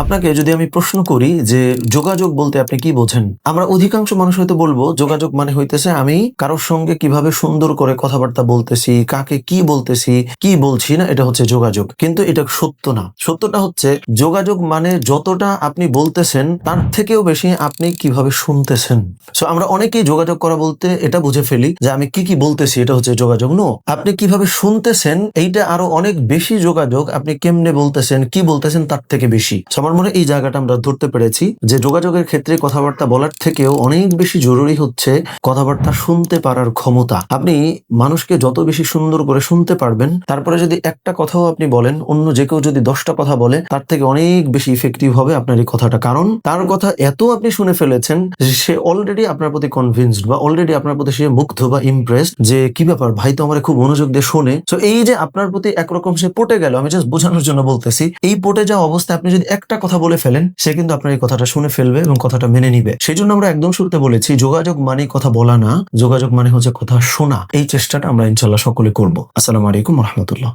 আপনাকে যদি আমি প্রশ্ন করি যে যোগাযোগ বলতে আপনি কি বোঝেন? আমরা অধিকাংশ মানুষ হয়তো বলব, যোগাযোগ মানে হইতেছে আমি কারোর সঙ্গে কীভাবে সুন্দর করে কথাবার্তা বলতেছি, কাকে কি বলতেছি, কি বলছি না, এটা হচ্ছে যোগাযোগ। কিন্তু এটা সত্য না। সত্যটা হচ্ছে যোগাযোগ মানে যতটা আপনি বলতেছেন, তার থেকেও বেশি আপনি কীভাবে শুনতেছেন। সো আমরা অনেকেই যোগাযোগ করা বলতে এটা বুঝে ফেলি যে আমি কি কি বলতেছি, এটা হচ্ছে যোগাযোগ। নো আপনি কীভাবে শুনতেছেন, এইটা আরও অনেক বেশি যোগাযোগ আপনি কেমনে বলতেছেন, কি বলতেছেন, তার থেকে বেশি। আমার মনে এই জায়গাটা আমরা ধরতে পেরেছি যে যোগাযোগের ক্ষেত্রে কথাবার্তা বলার থেকেও অনেক বেশি জরুরি হচ্ছে কথাবার্তা শুনতে পারার ক্ষমতা। আপনি মানুষকে যত বেশি সুন্দর করে শুনতে পারবেন, তারপরে যদি একটা কথাও আপনি বলেন, অন্য যে কেউ যদি দশটা কথা বলে, তার থেকে অনেক বেশি ইফেক্টিভ হবে আপনার এই কথাটা। কারণ তার কথা এত আপনি শুনে ফেলেছেন যে সে অলরেডি আপনার প্রতি কনভিন্সড বা অলরেডি আপনার প্রতি সে মুগ্ধ বা ইমপ্রেস যে, কি ব্যাপার? ভাই তো আমার খুব মনোযোগ দিয়ে শোনে। তো এই যে আপনার প্রতি একরকম সে পটে গেল, আমি জাস্ট বোঝানোর জন্য বলতেছি, এই পটে যাওয়া অবস্থায় আপনি যদি একটা কথা বলে ফেলেন, সে কিন্তু আপনার এই কথাটা শুনে ফেলবে এবং কথাটা মেনে নিবে। সেই জন্য আমরা একদম শুরুতে বলেছি, যোগাযোগ মানে কথা বলা না, যোগাযোগ মানে হচ্ছে কথা শোনা। এই চেষ্টাটা আমরা ইনশাল্লাহ সকলে করব। আসসালামু আলাইকুম রহমতুল্লাহ।